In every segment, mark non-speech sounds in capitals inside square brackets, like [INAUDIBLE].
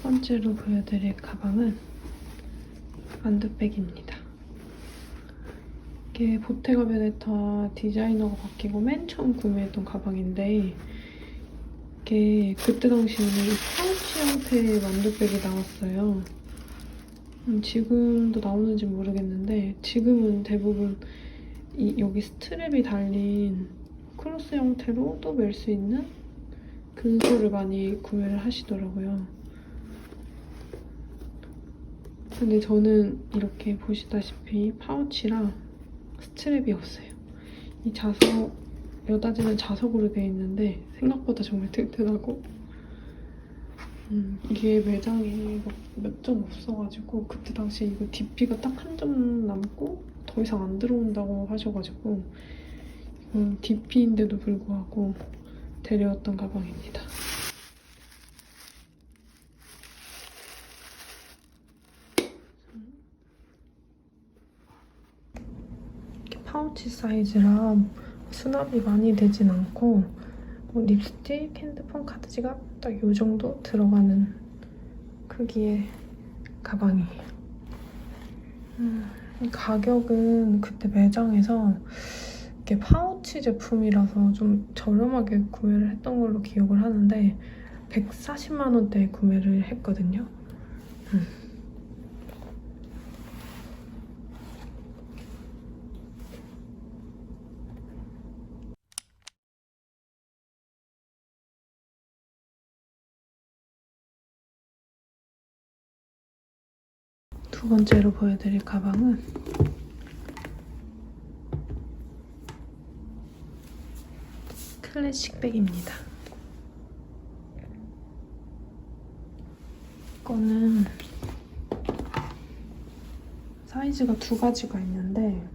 첫 번째로 보여드릴 가방은 만두백입니다. 이게 보테가 베네타 디자이너가 바뀌고 맨 처음 구매했던 가방인데 이게 그때 당시에는 이 파우치 형태의 만두백이 나왔어요. 음, 지금도 나오는지 모르겠는데 지금은 대부분 이 여기 스트랩이 달린 크로스 형태로 또 멜 수 있는 그거를 많이 구매를 하시더라고요. 근데 저는 이렇게 보시다시피 파우치랑 스트랩이 없어요. 이 자석, 여다지는 자석으로 되어 있는데 생각보다 정말 튼튼하고 음, 이게 매장에 몇 점 없어가지고 그때 당시에 이거 DP가 딱 한 점 남고 더 이상 안 들어온다고 하셔가지고 이건 DP인데도 불구하고 데려왔던 가방입니다. 이렇게 파우치 사이즈라 수납이 많이 되진 않고 뭐 립스틱, 핸드폰, 카드 지갑 딱 이 정도 들어가는 크기의 가방이에요. 음, 가격은 그때 매장에서 이게 파우치 제품이라서 좀 저렴하게 구매를 했던 걸로 기억을 하는데 140만 원대에 구매를 했거든요. 음. 두 번째로 보여드릴 가방은 클래식 백입니다. 이거는 사이즈가 두 가지가 있는데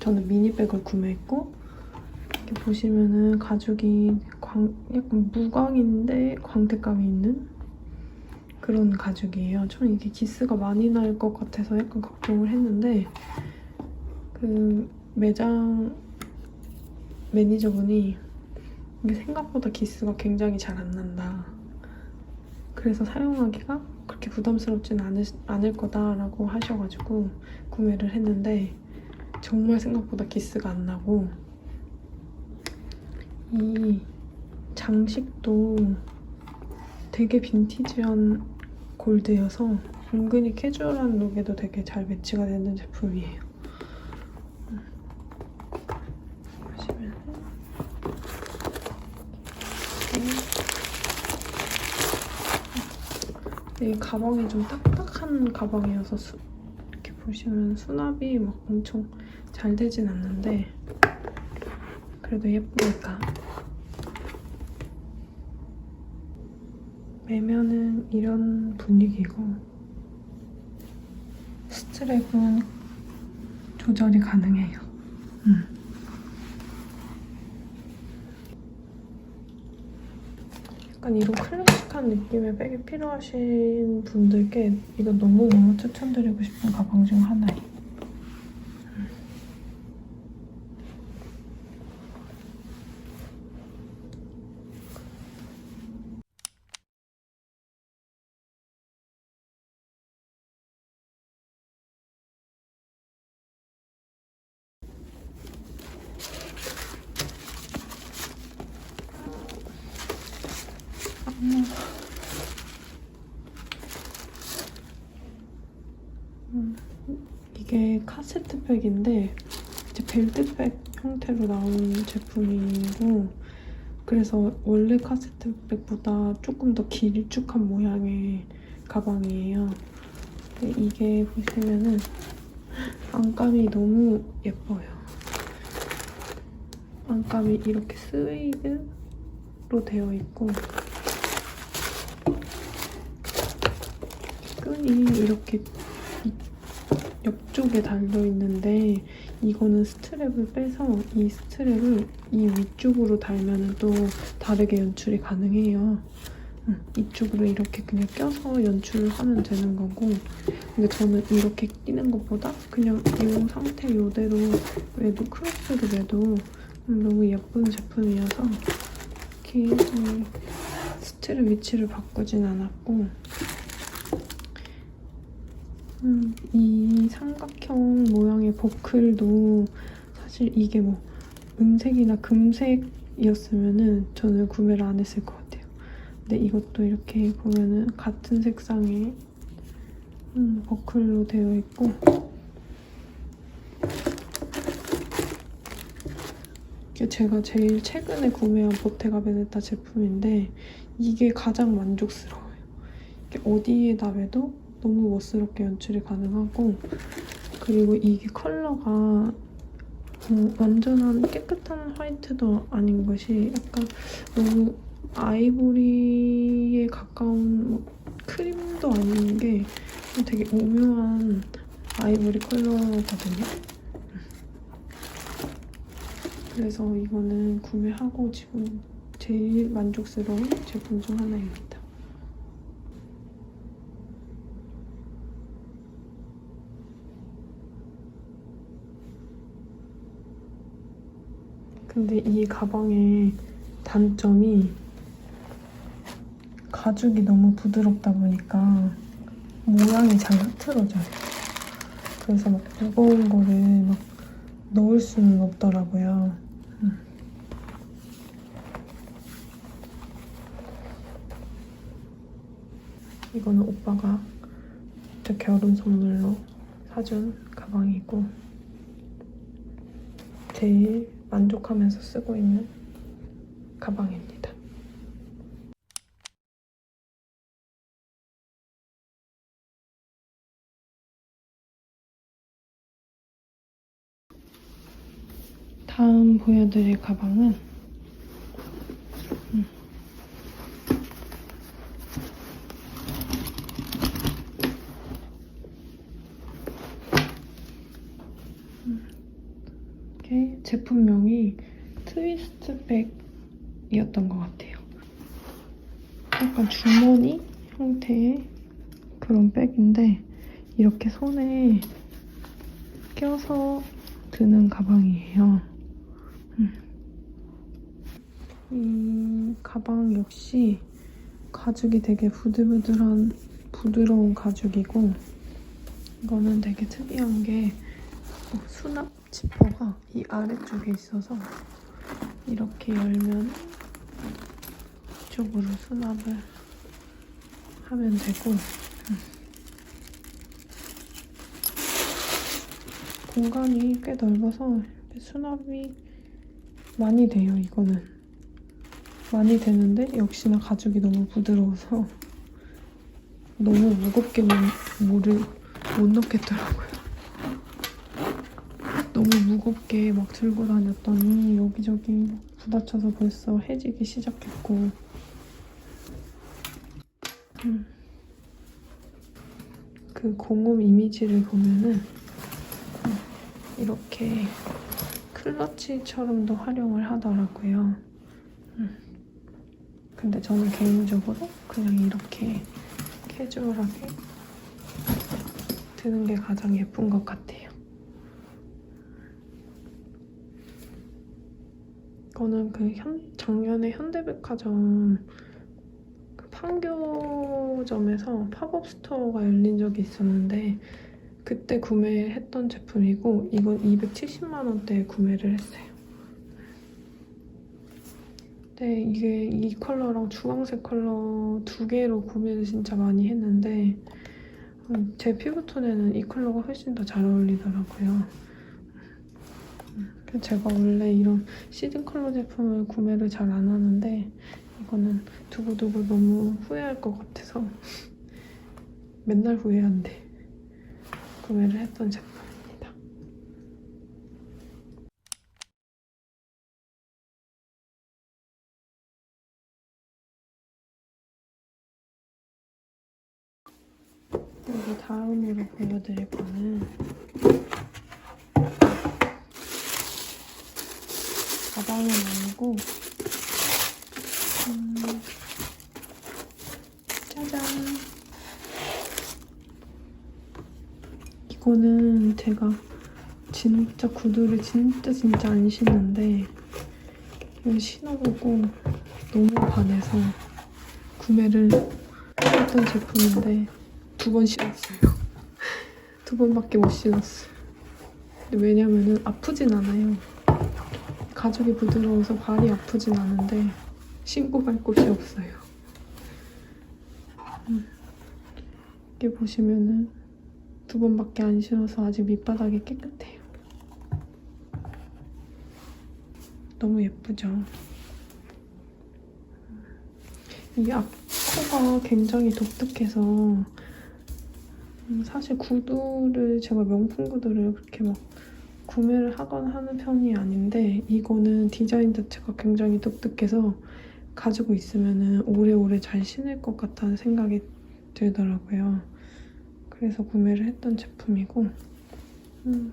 저는 미니백을 구매했고 이렇게 보시면은 가죽이 광, 약간 무광인데 광택감이 있는 그런 가죽이에요. 저는 이게 기스가 많이 날 것 같아서 약간 걱정을 했는데 그 매장 매니저분이 이게 생각보다 기스가 굉장히 잘 안 난다. 그래서 사용하기가 그렇게 부담스럽진 않을, 않을 거다라고 하셔가지고 구매를 했는데 정말 생각보다 기스가 안 나고 이 장식도 되게 빈티지한 골드여서 은근히 캐주얼한 룩에도 되게 잘 매치가 되는 제품이에요. 이 가방이 좀 딱딱한 가방이어서 수, 이렇게 보시면 수납이 막 엄청 잘 되진 않는데 그래도 예쁘니까 매면은 이런 분위기고 스트랩은 조절이 가능해요. 음. 약간 이런 클래식한 느낌의 백이 필요하신 분들께 이거 너무너무 추천드리고 싶은 가방 중 하나예요. 음, 이게 카세트백인데 이제 벨트백 형태로 나온 제품이고 그래서 원래 카세트백보다 조금 더 길쭉한 모양의 가방이에요. 이게 보시면은 안감이 너무 예뻐요. 안감이 이렇게 스웨이드로 되어 있고 끈이 이렇게 이- 옆쪽에 달려 있는데 이거는 스트랩을 빼서 이 스트랩을 이 위쪽으로 달면 또 다르게 연출이 가능해요. 음, 이쪽으로 이렇게 그냥 껴서 연출을 하면 되는 거고 근데 저는 이렇게 끼는 것보다 그냥 이 상태 이대로 외도 크로스로 매도 음, 너무 예쁜 제품이어서 이렇게 음, 스트랩 위치를 바꾸진 않았고 음, 이 삼각형 모양의 버클도 사실 이게 뭐 은색이나 금색이었으면은 저는 구매를 안 했을 것 같아요. 근데 이것도 이렇게 보면은 같은 색상의 음, 버클로 되어 있고 제가 제일 최근에 구매한 보테가 베네타 제품인데 이게 가장 만족스러워요. 이게 어디에다 매도 너무 멋스럽게 연출이 가능하고 그리고 이게 컬러가 음, 완전한 깨끗한 화이트도 아닌 것이 약간 너무 아이보리에 가까운 뭐 크림도 아닌 게 되게 오묘한 아이보리 컬러거든요. 그래서 이거는 구매하고 지금 제일 만족스러운 제품 중 하나입니다. 근데 이 가방의 단점이 가죽이 너무 부드럽다 보니까 모양이 잘 흐트러져요. 그래서 막 무거운 거를 막 넣을 수는 없더라고요. 음. 이거는 오빠가 제 결혼 선물로 사준 가방이고 제일 만족하면서 쓰고 있는 가방입니다. 다음 보여드릴 가방은 음. 음. 이게 제품명이 트위스트 백이었던 것 같아요. 약간 주머니 형태의 그런 백인데 이렇게 손에 껴서 드는 가방이에요. 음. 이 가방 역시 가죽이 되게 부들부들한 부드러운 가죽이고 이거는 되게 특이한 게 어, 수납 지퍼가 이 아래쪽에 있어서 이렇게 열면 이쪽으로 수납을 하면 되고 음. 공간이 꽤 넓어서 수납이 많이 돼요, 이거는. 많이 되는데 역시나 가죽이 너무 부드러워서 [LAUGHS] 너무 무겁게는 물을 못 넣겠더라고요. 너무 무겁게 막 들고 다녔더니 여기저기 부딪혀서 벌써 해지기 시작했고 음. 그 공홈 이미지를 보면은 이렇게 클러치처럼도 활용을 하더라고요. 음. 근데 저는 개인적으로 그냥 이렇게 캐주얼하게 드는 게 가장 예쁜 것 같아요. 이거는 그 현, 작년에 현대백화점 그 판교점에서 팝업 스토어가 열린 적이 있었는데 그때 구매했던 제품이고 이건 270만 원대에 구매를 했어요. 네, 이게 이 컬러랑 주황색 컬러 두 개로 구매를 진짜 많이 했는데 음, 제 피부톤에는 이 컬러가 훨씬 더 잘 어울리더라고요. 음, 제가 원래 이런 시즌 컬러 제품을 구매를 잘 안 하는데 이거는 두고두고 너무 후회할 것 같아서 맨날 후회한대. 구매를 했던 제품입니다. 여기 다음으로 보여드릴 거는 가방은 아니고 음, 짜잔 이거는 제가 진짜 구두를 진짜 진짜 안 신는데 이걸 신어보고 너무 반해서 구매를 했던 제품인데 두 번 신었어요. [LAUGHS] 두 번밖에 못 신었어요. 왜냐면은 아프진 않아요. 가죽이 부드러워서 발이 아프진 않은데 신고 갈 곳이 없어요. 음. 이게 보시면은 두 번밖에 안 신어서 아직 밑바닥이 깨끗해요. 너무 예쁘죠? 이 앞코가 굉장히 독특해서 음, 사실 구두를 제가 명품 구두를 그렇게 막 구매를 하거나 하는 편이 아닌데 이거는 디자인 자체가 굉장히 독특해서 가지고 있으면 오래오래 잘 신을 것 같다는 생각이 들더라고요. 그래서 구매를 했던 제품이고 음.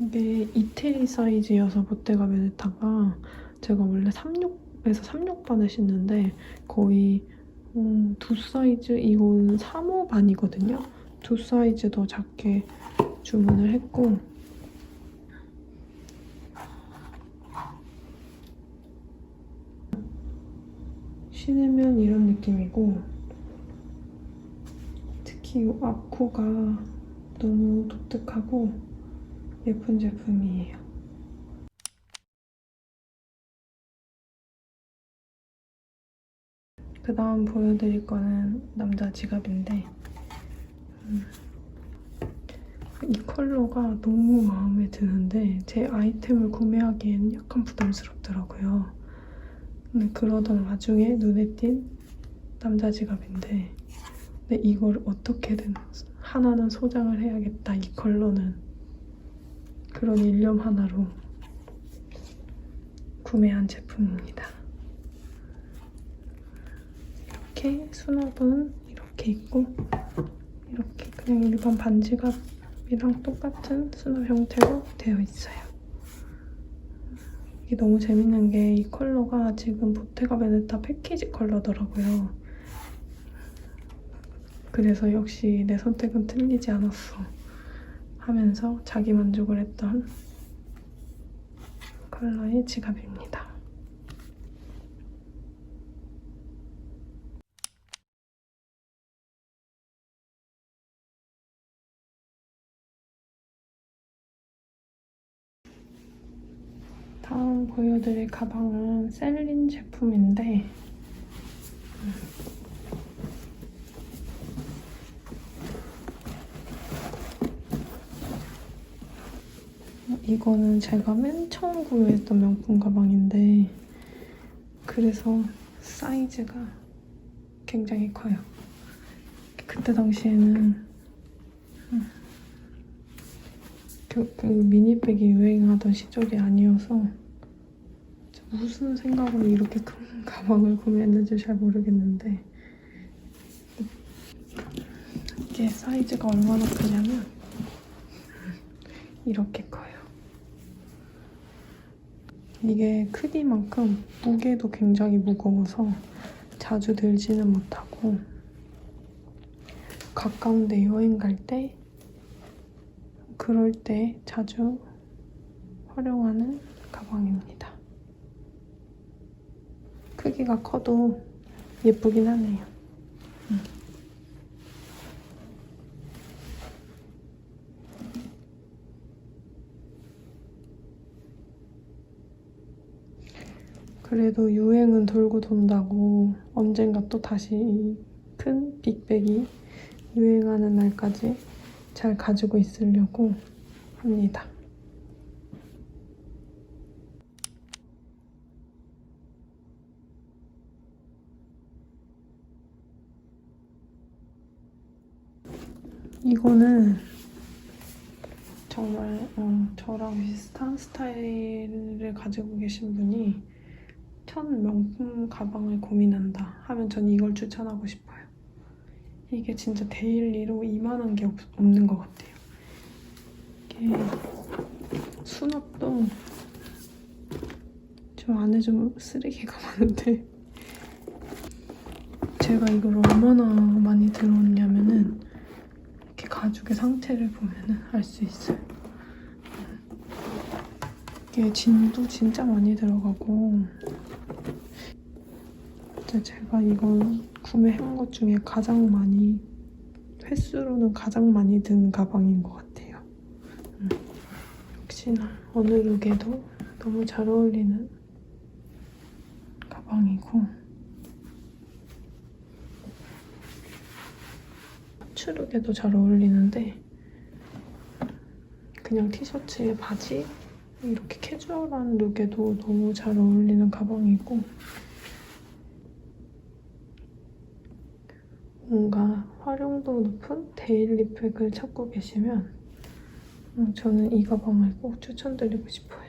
이게 이태리 사이즈여서 보테가 베네타가 제가 원래 36에서 36반을 신는데 거의 음, 두 사이즈 이건 3호 반이거든요. 두 사이즈 더 작게 주문을 했고 신으면 이런 느낌이고 특히 이 앞코가 너무 독특하고 예쁜 제품이에요. 그 다음 보여드릴 거는 남자 지갑인데 음, 이 컬러가 너무 마음에 드는데 제 아이템을 구매하기엔 약간 부담스럽더라고요. 근데 그러던 와중에 눈에 띈 남자 지갑인데 근데 이걸 어떻게든 하나는 소장을 해야겠다 이 컬러는 그런 일념 하나로 구매한 제품입니다. 이렇게 수납은 이렇게 있고 일반 반지갑이랑 똑같은 수납 형태로 되어 있어요. 이게 너무 재밌는 게 이 컬러가 지금 보테가 베네타 패키지 컬러더라고요. 그래서 역시 내 선택은 틀리지 않았어 하면서 자기 만족을 했던 컬러의 지갑입니다. 다음 보여드릴 가방은 셀린 제품인데 이거는 제가 맨 처음 구매했던 명품 가방인데 그래서 사이즈가 굉장히 커요. 그때 당시에는 음, 그, 그 미니백이 유행하던 시절이 아니어서 무슨 생각으로 이렇게 큰 가방을 구매했는지 잘 모르겠는데 이게 사이즈가 얼마나 크냐면 이렇게 커요. 이게 크기만큼 무게도 굉장히 무거워서 자주 들지는 못하고 가까운데 여행 갈 때 그럴 때 자주 활용하는 가방입니다. 크기가 커도 예쁘긴 하네요. 음. 그래도 유행은 돌고 돈다고 언젠가 또 다시 이큰 빅백이 유행하는 날까지 잘 가지고 있으려고 합니다. 이거는 정말 어, 저랑 비슷한 스타일을 가지고 계신 분이 천 명품 가방을 고민한다 하면 전 이걸 추천하고 싶어요. 이게 진짜 데일리로 이만한 게 없, 없는 것 같아요. 이게 수납도 좀 안에 좀 쓰레기가 [LAUGHS] 많은데 제가 이걸 얼마나 많이 들었냐면은 이렇게 가죽의 상태를 보면은 알 수 있어요. 이게 진도 진짜 많이 들어가고 진짜 제가 이건 구매한 것 중에 가장 많이 횟수로는 가장 많이 든 가방인 것 같아요. 음. 역시나 어느 룩에도 너무 잘 어울리는 가방이고 추룩에도 잘 어울리는데 그냥 티셔츠에 바지 이렇게 캐주얼한 룩에도 너무 잘 어울리는 가방이고 뭔가 활용도 높은 데일리백을 찾고 계시면 음, 저는 이 가방을 꼭 추천드리고 싶어요.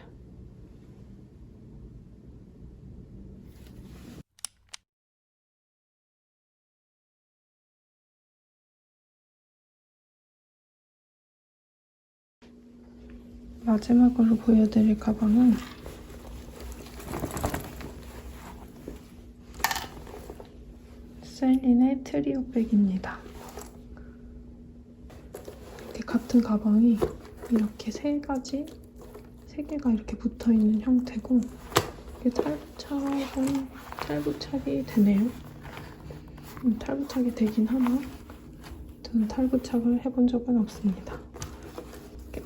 마지막으로 보여드릴 가방은 셀린의 트리오 백입니다. 같은 가방이 이렇게 세 가지, 세 개가 이렇게 붙어 있는 형태고 이게 탈부착은 탈부착이 되네요. 음, 탈부착이 되긴 하나 저는 탈부착을 해본 적은 없습니다.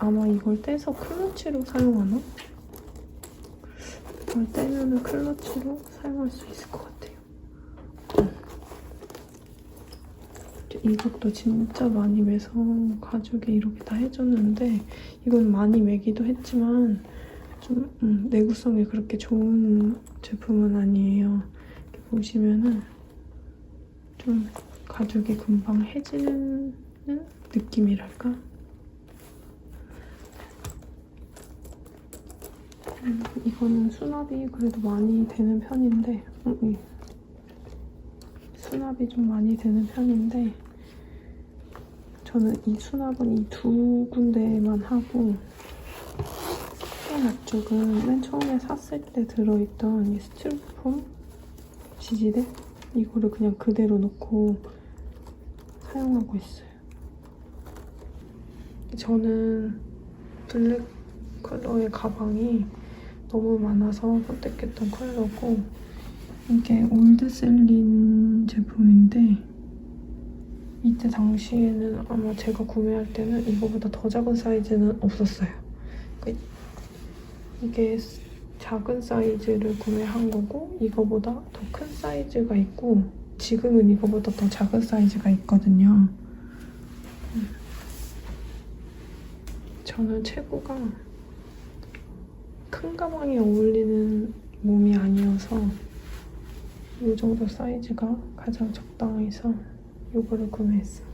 아마 이걸 떼서 클러치로 사용하나? 이걸 떼면은 클러치로 사용할 수 있을 것 같아요. 음. 이것도 진짜 많이 매서 가죽에 이렇게 다 해줬는데 이건 많이 매기도 했지만 좀 음, 내구성이 그렇게 좋은 제품은 아니에요. 이렇게 보시면은 좀 가죽이 금방 해지는 느낌이랄까? 음, 이거는 수납이 그래도 많이 되는 편인데 음, 음. 수납이 좀 많이 되는 편인데 저는 이 수납은 이 두 군데만 하고 맨 앞쪽은 맨 처음에 샀을 때 들어있던 이 스티로폼 지지대 이거를 그냥 그대로 놓고 사용하고 있어요. 저는 블랙 컬러의 가방이 너무 많아서 선택했던 컬러고 이게 올드셀린 제품인데 이때 당시에는 아마 제가 구매할 때는 이거보다 더 작은 사이즈는 없었어요. 그러니까 이게 작은 사이즈를 구매한 거고 이거보다 더 큰 사이즈가 있고 지금은 이거보다 더 작은 사이즈가 있거든요. 음. 저는 최고가 큰 가방에 어울리는 몸이 아니어서 이 정도 사이즈가 가장 적당해서 이거를 구매했어요.